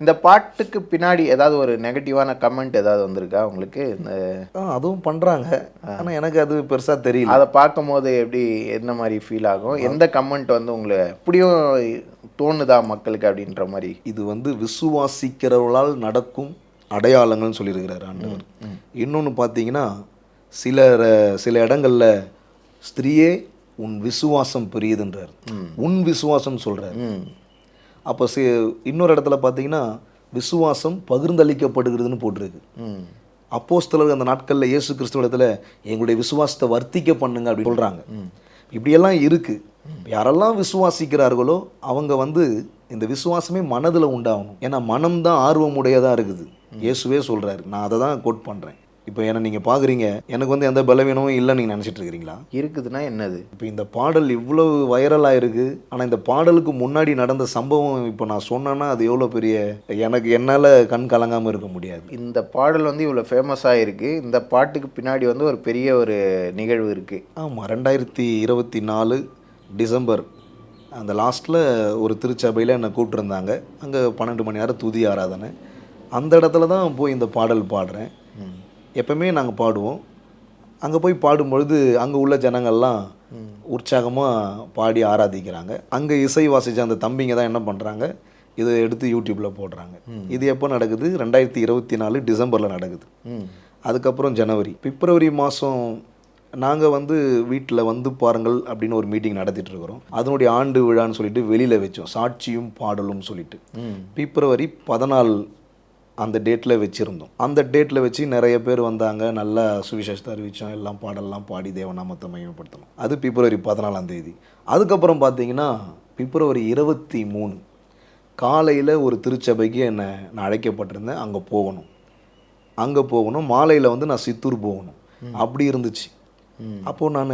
இந்த பாட்டுக்கு பின்னாடி ஏதாவது ஒரு நெகட்டிவான கமெண்ட் ஏதாவது வந்திருக்கா உங்களுக்கு? இந்த அதுவும் பண்ணுறாங்க ஆனால் எனக்கு அது பெருசாக தெரியல. அதை பார்க்கும்போது எப்படி என்ன மாதிரி ஃபீல் ஆகும்? எந்த கமெண்ட் வந்து உங்களை எப்படியும் தோணுதா மக்களுக்கு அப்படின்ற மாதிரி? இது வந்து விசுவாசிக்கிறவர்களால் நடக்கும் அடையாளங்கள்னு சொல்லியிருக்கிறார் ஆண்டவர். இன்னொன்று பார்த்தீங்கன்னா சில சில இடங்கள்ல ஸ்திரீயே உன் விசுவாசம் பெரியதுன்றார். உன் விசுவாசம் சொல்றார். ம். அப்போ சி இன்னொரு இடத்துல பார்த்தீங்கன்னா விசுவாசம் பகிர்ந்தளிக்கப்படுகிறதுன்னு போட்டிருக்கு. அப்போஸ்தலர் அந்த நாட்களில் இயேசு கிறிஸ்துவ இடத்துல எங்களுடைய விசுவாசத்தை வர்த்திக்க பண்ணுங்க அப்படின்னு சொல்கிறாங்க இப்படியெல்லாம் இருக்குது யாரெல்லாம் விசுவாசிக்கிறார்களோ அவங்க வந்து இந்த விசுவாசமே மனதில் உண்டாகணும். ஏன்னா மனம் தான் ஆர்வமுடையதாக இருக்குது இயேசுவே சொல்கிறாரு நான் அதை தான் கோட் பண்ணுறேன் இப்போ என்ன நீங்கள் பார்க்குறீங்க எனக்கு வந்து எந்த பலவீனமும் இல்லைன்னு நீங்கள் நினச்சிட்டு இருக்கிறீங்களா? இருக்குதுன்னா என்னது? இப்போ இந்த பாடல் இவ்வளவு வைரலாக இருக்குது ஆனால் இந்த பாடலுக்கு முன்னாடி நடந்த சம்பவம் இப்போ நான் சொன்னேன்னா அது எவ்வளோ பெரிய எனக்கு என்னால் கண் கலங்காமல் இருக்க முடியாது. இந்த பாடல் வந்து இவ்வளோ ஃபேமஸாக இருக்கு இந்த பாட்டுக்கு பின்னாடி வந்து ஒரு பெரிய ஒரு நிகழ்வு இருக்கு. ஆமாம் ரெண்டாயிரத்தி இருபத்தி நாலு டிசம்பர் அந்த லாஸ்ட்டில் ஒரு திருச்சபையில் என்னை கூப்பிட்டுருந்தாங்க. அங்கே பன்னெண்டு மணி நேரம் துதி ஆராதனை. அந்த இடத்துல தான் போய் இந்த பாடல் பாடுறேன். எப்பவுமே நாங்கள் பாடுவோம். அங்கே போய் பாடும்பொழுது அங்கே உள்ள ஜனங்கள்லாம் உற்சாகமாக பாடி ஆராதிக்கிறாங்க. அங்கே இசை வாசிச்ச அந்த தம்பிங்க தான் என்ன பண்ணுறாங்க இதை எடுத்து யூடியூப்பில் போடுறாங்க. இது எப்போ நடக்குது? ரெண்டாயிரத்தி இருபத்தி நாலு டிசம்பரில் நடக்குது. அதுக்கப்புறம் ஜனவரி. பிப்ரவரி மாதம் நாங்கள் வந்து வீட்டில் வந்து பாருங்கள் அப்படின்னு ஒரு மீட்டிங் நடத்திட்டு இருக்கிறோம். அதனுடைய ஆண்டு விழான்னு சொல்லிட்டு வெளியில் வச்சோம். சாட்சியும் பாடலும் சொல்லிட்டு. பிப்ரவரி பதினாலு அந்த டேட்டில் வச்சுருந்தோம். அந்த டேட்டில் வச்சு நிறைய பேர் வந்தாங்க. நல்லா சுவிசேஷத்தை அறிவித்தோம் எல்லாம் பாடல்லாம் பாடி தேவநாமத்தை மையப்படுத்தணும் அது பிப்ரவரி பதினாலாம் தேதி. அதுக்கப்புறம் பார்த்தீங்கன்னா பிப்ரவரி இருபத்தி மூணு. காலையில் ஒரு திருச்சபைக்கு என்னை நான் அழைக்கப்பட்டிருந்தேன். அங்கே போகணும். அங்கே போகணும். மாலையில் வந்து நான் சித்தூர் போகணும். அப்படி இருந்துச்சு. அப்போது நான்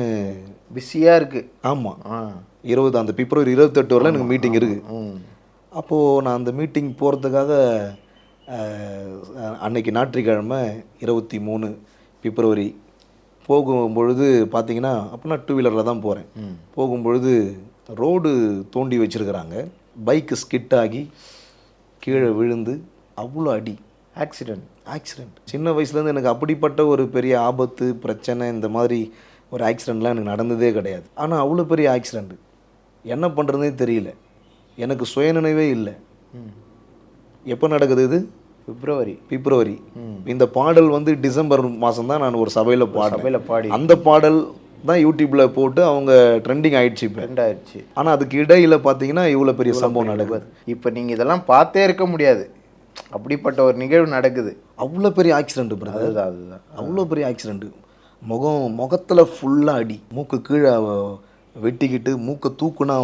பிஸியாக இருக்கு. ஆமாம் இருபது அந்த பிப்ரவரி இருபத்தெட்டு வரல எனக்கு மீட்டிங் இருக்குது அப்போது நான் அந்த மீட்டிங் போகிறதுக்காக அன்னைக்கு ஞாயிற்றுக்கிழமை இருபத்தி மூணு பிப்ரவரி போகும் பொழுது பார்த்தீங்கன்னா அப்போ நான் டூ வீலரில் தான் போகிறேன். போகும்பொழுது ரோடு தோண்டி வச்சுருக்கிறாங்க. பைக்கு ஸ்கிட் ஆகி கீழே விழுந்து அவ்வளோ அடி. ஆக்சிடென்ட் ஆக்சிடெண்ட் சின்ன வயசுலேருந்து எனக்கு அப்படிப்பட்ட ஒரு பெரிய ஆபத்து பிரச்சனை இந்த மாதிரி ஒரு ஆக்சிடெண்ட்லாம் எனக்கு நடந்ததே கிடையாது. ஆனால் அவ்வளோ பெரிய ஆக்சிடெண்ட் என்ன பண்ணுறதுனே தெரியல. எனக்கு சுயநினைவே இல்லை. எப்போ நடக்குது இது? பிப்ரவரி. பிப்ரவரி. இந்த பாடல் வந்து டிசம்பர் மாதம் தான் நான் ஒரு சபையில் பாடுறேன் சபையில் பாடி. அந்த பாடல் தான் யூடியூப்பில் போட்டு அவங்க ட்ரெண்டிங் ஆயிடுச்சு இப்போ. ரெண்டாயிடுச்சு ஆனால் அதுக்கு இடையில பார்த்தீங்கன்னா இவ்வளோ பெரிய சம்பவம் நடக்குது. இப்போ நீங்கள் இதெல்லாம் பார்த்தே இருக்க முடியாது. அப்படிப்பட்ட ஒரு நிகழ்வு நடக்குது. அவ்வளோ பெரிய ஆக்சிடென்ட் பிரதர் அதுதான் அதுதான். அவ்வளோ பெரிய ஆக்சிடெண்ட்டு முகம் முகத்தில் ஃபுல்லாக அடி. மூக்கு கீழே வெட்டிக்கிட்டு மூக்கை தூக்குனா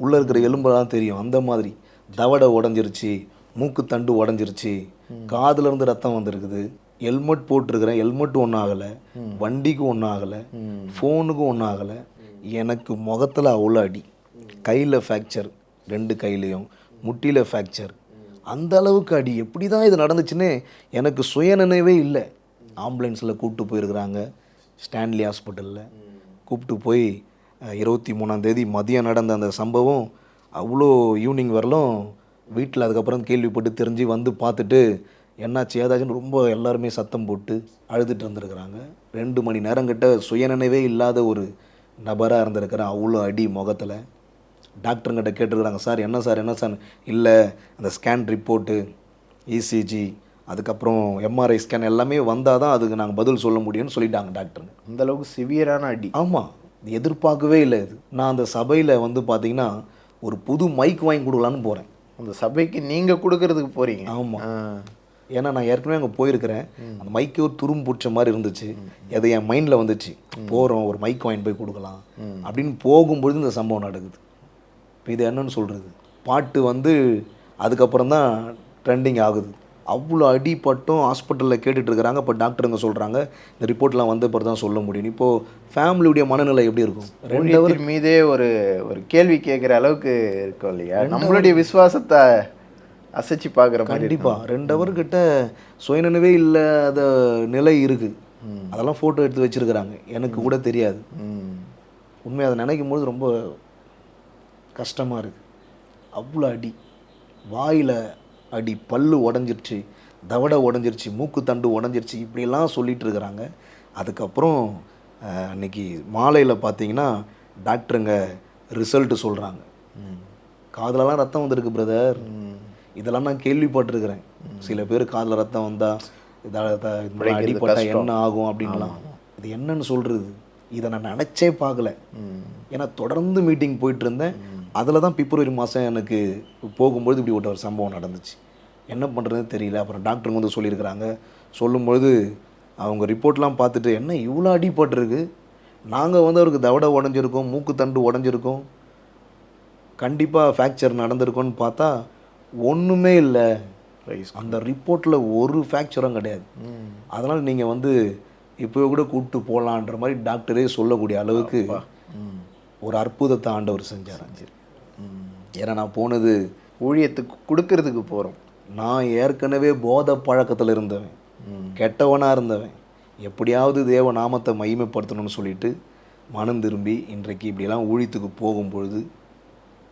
உள்ளே இருக்கிற எலும்பெல்லாம் தெரியும். அந்த மாதிரி தவடை உடஞ்சிருச்சு. மூக்கு தண்டு உடஞ்சிருச்சு. காதுல இருந்து ரத்தம் வந்திருக்குது. ஹெல்மெட் போட்டிருக்கிறேன். ஹெல்மெட் ஒன்றும் ஆகலை. வண்டிக்கு ஒன்றும் ஆகலை. ஃபோனுக்கும் ஒன்றும் ஆகலை. எனக்கு முகத்தில் அவ்வளோ அடி. கையில் ஃப்ராக்சர் ரெண்டு கையிலையும். முட்டியில் ஃப்ராக்சர் அந்த அளவுக்கு அடி. எப்படி தான் இது நடந்துச்சுன்னு எனக்கு சுய நினைவே இல்லை. ஆம்புலன்ஸில் கூப்பிட்டு போயிருக்கிறாங்க. ஸ்டான்லி ஹாஸ்பிட்டலில் கூப்பிட்டு போய் இருபத்தி மூணாந்தேதி மதியம் நடந்த அந்த சம்பவம் அவ்வளோ ஈவினிங் வரலும் வீட்டில் அதுக்கப்புறம் கேள்விப்பட்டு தெரிஞ்சு வந்து பார்த்துட்டு என்னாச்சு ஏதாச்சுன்னு ரொம்ப எல்லாருமே சத்தம் போட்டு அழுதுட்டு இருந்திருக்கிறாங்க. ரெண்டு மணி நேரம் கிட்ட சுயநினைவே இல்லாத ஒரு நபராக இருந்திருக்கிறேன் அவ்வளோ அடி முகத்தில். டாக்டருங்கிட்ட கேட்டிருக்கிறாங்க சார் என்ன சார் என்ன சார் இல்லை அந்த ஸ்கேன் ரிப்போர்ட்டு இசிஜி அதுக்கப்புறம் எம்ஆர்ஐ ஸ்கேன் எல்லாமே வந்தால் தான் அதுக்கு நாங்கள் பதில் சொல்ல முடியும்னு சொல்லிட்டாங்க டாக்டருங்க அந்த அளவுக்கு சிவியரான அடி. ஆமாம் எதிர்பார்க்கவே இல்லை இது. நான் அந்த சபையில் வந்து பார்த்தீங்கன்னா ஒரு புது மைக் வாங்கி கொடுக்கலான்னு போகிறேன் அந்த சபைக்கு நீங்க கொடுக்கறதுக்கு போறீங்க. ஆமாம். ஏன்னா நான் ஏற்கனவே அங்கே போயிருக்கிறேன். அந்த மைக்கே ஒரு துரும் பிடிச்ச மாதிரி இருந்துச்சு. அது என் மைண்டில் வந்துச்சு. போகிறோம் ஒரு மைக் வாங்கி போய் கொடுக்கலாம். அப்படின்னு போகும்பொழுது இந்த சம்பவம் நடக்குது. இப்போ இது என்னன்னு சொல்கிறது பாட்டு வந்து அதுக்கப்புறம் தான் ட்ரெண்டிங் ஆகுது. அவ்வளோ அடிப்பட்டும் ஹாஸ்பிட்டலில் கேட்டுட்டு இருக்கிறாங்க இப்போ டாக்டருங்க சொல்கிறாங்க இந்த ரிப்போர்ட்லாம் வந்த பிறகு தான் சொல்ல முடியும். இப்போது ஃபேமிலியுடைய மனநிலை எப்படி இருக்கும்? ரெண்டு ஊழியத்தின் மீதே ஒரு ஒரு கேள்வி கேட்குற அளவுக்கு இருக்கும் இல்லையா? நம்மளுடைய விசுவாசத்தை அசைச்சு பார்க்குற. கண்டிப்பாக ரெண்டு ஹவர் கிட்ட சுயநினைவே இல்லாத நிலை இருக்குது அதெல்லாம் ஃபோட்டோ எடுத்து வச்சிருக்கிறாங்க. எனக்கு கூட தெரியாது. ம். உண்மையை அதை நினைக்கும் போது ரொம்ப கஷ்டமாக இருக்குது அவ்வளோ அடி. வாயில் அடி பல்லு உடஞ்சிருச்சு தவடை உடஞ்சிருச்சு மூக்கு தண்டு உடஞ்சிருச்சு இப்படிலாம் சொல்லிட்டு இருக்கிறாங்க. அதுக்கப்புறம் அஹ், அன்னைக்கு மாலையில் பார்த்தீங்கன்னா டாக்டருங்க ரிசல்ட்டு சொல்கிறாங்க காதுலலாம் ரத்தம் வந்திருக்கு பிரதர். இதெல்லாம் நான் கேள்விப்பட்டிருக்கிறேன். சில பேர் காதில் ரத்தம் வந்தால் அடிப்பட்டா என்ன ஆகும் அப்படின்லாம். இது என்னன்னு சொல்கிறது இதை நான் நினச்சே பார்க்கல. ஏன்னா தொடர்ந்து மீட்டிங் போயிட்டு இருந்தேன். அதில் தான் பிப்ரவரி மாதம் எனக்கு போகும்பொழுது இப்படி ஒரு சம்பவம் நடந்துச்சு. என்ன பண்ணுறதுன்னு தெரியல. அப்புறம் டாக்டருங்க வந்து சொல்லியிருக்கிறாங்க. சொல்லும்பொழுது அவங்க ரிப்போர்ட்லாம் பார்த்துட்டு என்ன இவ்வளோ அடிபட்டிருக்கு? நாங்கள் வந்து அவருக்கு தவடை உடஞ்சிருக்கோம் மூக்கு தண்டு உடஞ்சிருக்கோம். கண்டிப்பாக ஃப்ராக்சர் நடந்திருக்கும்னு பார்த்தா ஒன்றுமே இல்லை. அந்த ரிப்போர்ட்டில் ஒரு ஃப்ராக்சரும் கிடையாது. அதனால் நீங்கள் வந்து இப்போ கூட கூப்பிட்டு போகலான்ற மாதிரி டாக்டரே சொல்லக்கூடிய அளவுக்கு ஒரு அற்புதத்தை ஆண்டவர் செஞ்சார். ஏன்னா நான் போனது ஊழியத்துக்கு கொடுக்கறதுக்கு போகிறோம் நான் ஏற்கனவே போத பழக்கத்தில் இருந்தவன். கெட்டவனாக இருந்தவன். எப்படியாவது தேவ நாமத்தை மகிமைப்படுத்தணும்னு சொல்லிட்டு மனம் திரும்பி இன்றைக்கு இப்படிலாம் ஊழியத்துக்கு போகும்பொழுது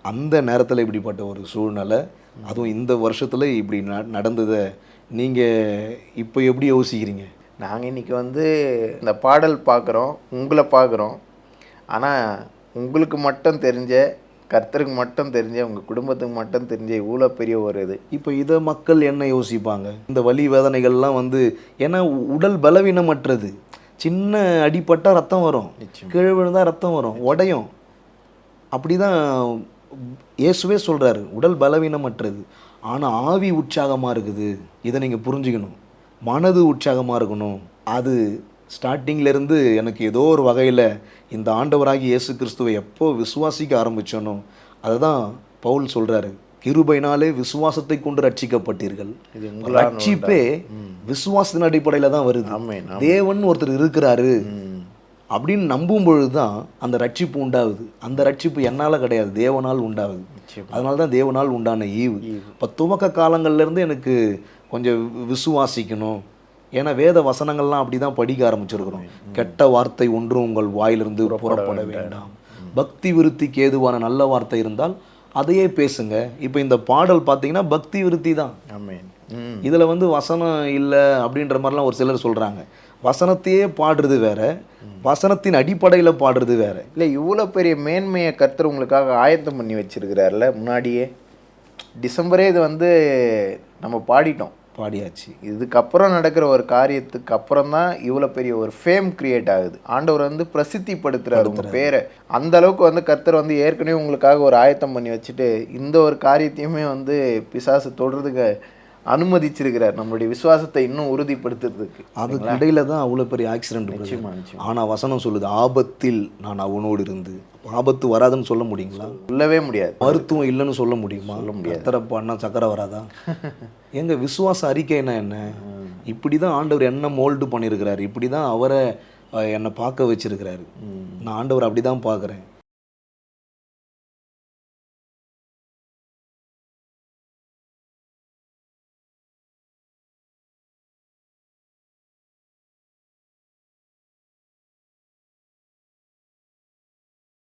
அந்த நேரத்தில் இப்படிப்பட்ட ஒரு சூழ்நிலை அதுவும் இந்த வருஷத்தில் இப்படி ந நடந்ததை நீங்கள் இப்போ எப்படி யோசிக்கிறீங்க? நாங்கள் இன்னைக்கு வந்து இந்த பாடல் பார்க்குறோம் உங்களை பார்க்குறோம். ஆனால் உங்களுக்கு மட்டும் தெரிஞ்ச கர்த்தருக்கு மட்டும் தெரிஞ்ச உங்கள் குடும்பத்துக்கு மட்டும் தெரிஞ்ச இவ்வளோ பெரிய ஒரு இது. இப்போ இதை மக்கள் என்ன யோசிப்பாங்க? இந்த வலி வேதனைகள்லாம் வந்து ஏன்னா உடல் பலவீனமற்றது. சின்ன அடிப்பட்டால் ரத்தம் வரும். கீழே விழுந்தா ரத்தம் வரும். உடையும். அப்படிதான் இயேசுவே சொல்றாரு. உடல் பலவீனமற்றது. ஆனால் ஆவி உற்சாகமாக இருக்குது. இதை நீங்கள் புரிஞ்சுக்கணும். மனது உற்சாகமாக இருக்கணும். அது ஸ்டார்டிங்ல இருந்து எனக்கு ஏதோ ஒரு வகையில் இந்த ஆண்டவராகி இயேசு கிறிஸ்துவை எப்போ விசுவாசிக்க ஆரம்பிச்சோனோ அதுதான் பவுல் சொல்றாரு கிருபைனாலே விசுவாசத்தை கொண்டு ரட்சிக்கப்பட்டீர்கள். ரட்சிப்பே விசுவாசத்தின் அடிப்படையில் தான் வருது. தேவன் ஒருத்தர் இருக்கிறாரு. அப்படின்னு நம்பும் பொழுது தான் அந்த ரட்சிப்பு உண்டாகுது. அந்த ரட்சிப்பு என்னால் கிடையாது தேவனால் உண்டாகுது. அதனால தான் தேவனால் உண்டான ஈவு. இப்போ துவக்க காலங்கள்ல இருந்து எனக்கு கொஞ்சம் விசுவாசிக்கணும் ஏன்னா வேத வசனங்கள்லாம் அப்படி தான் படிக்க ஆரம்பிச்சிருக்கிறோம். கெட்ட வார்த்தை ஒன்றும் உங்கள் வாயிலிருந்து புறப்பட வேண்டாம். பக்தி விருத்திக்கு ஏதுவான நல்ல வார்த்தை இருந்தால் அதையே பேசுங்க. இப்போ இந்த பாடல் பார்த்தீங்கன்னா பக்தி விருத்தி தான். இதில் வந்து வசனம் இல்லை அப்படின்ற மாதிரிலாம் ஒரு சிலர் சொல்கிறாங்க வசனத்தையே பாடுறது வேற வசனத்தின் அடிப்படையில் பாடுறது வேற. இல்லை இவ்வளோ பெரிய மேன்மையை கர்த்தர் உங்களுக்காக ஆயத்தம் பண்ணி வச்சிருக்கிறார்ல முன்னாடியே. டிசம்பரே இது வந்து நம்ம பாடிட்டோம். பாடியாச்சு. இதுக்கப்புறம் நடக்கிற ஒரு காரியத்துக்கு அப்புறம் தான் இவ்வளோ பெரிய ஒரு ஃபேம் கிரியேட் ஆகுது. ஆண்டவர் வந்து பிரசித்திப்படுத்துறாரு உங்க பேரை. அந்த அளவுக்கு வந்து கர்த்தர் வந்து ஏற்கனவே உங்களுக்காக ஒரு ஆயத்தம் பண்ணி வச்சுட்டு இந்த ஒரு காரியத்தையுமே வந்து பிசாசு தொடுறதுக்கு அனுமதிச்சிருக்கிறார். நம்மளுடைய விசுவாசத்தை இன்னும் உறுதிப்படுத்துறதுக்கு. அதுக்கு இடையில தான் அவ்வளோ பெரிய ஆக்சிடென்ட். ஆனால் வசனம் சொல்லுது ஆபத்தில் நான் அவனோடு இருந்து ஆபத்து வராதுன்னு சொல்ல முடியுங்களா? சொல்லவே முடியாது. மருத்துவம் இல்லைன்னு சொல்ல முடியுமா? சொல்ல முடியாது. கத்தரப்பான்னா சக்கரை வராதா? எங்க விசுவாச அறிக்கைன்னா என்ன? இப்படி தான் ஆண்டவர் என்ன மோல்டு பண்ணியிருக்கிறாரு. இப்படி தான் அவரை என்னை பார்க்க வச்சிருக்கிறாரு. நான் ஆண்டவர் அப்படி தான் பார்க்குறேன்.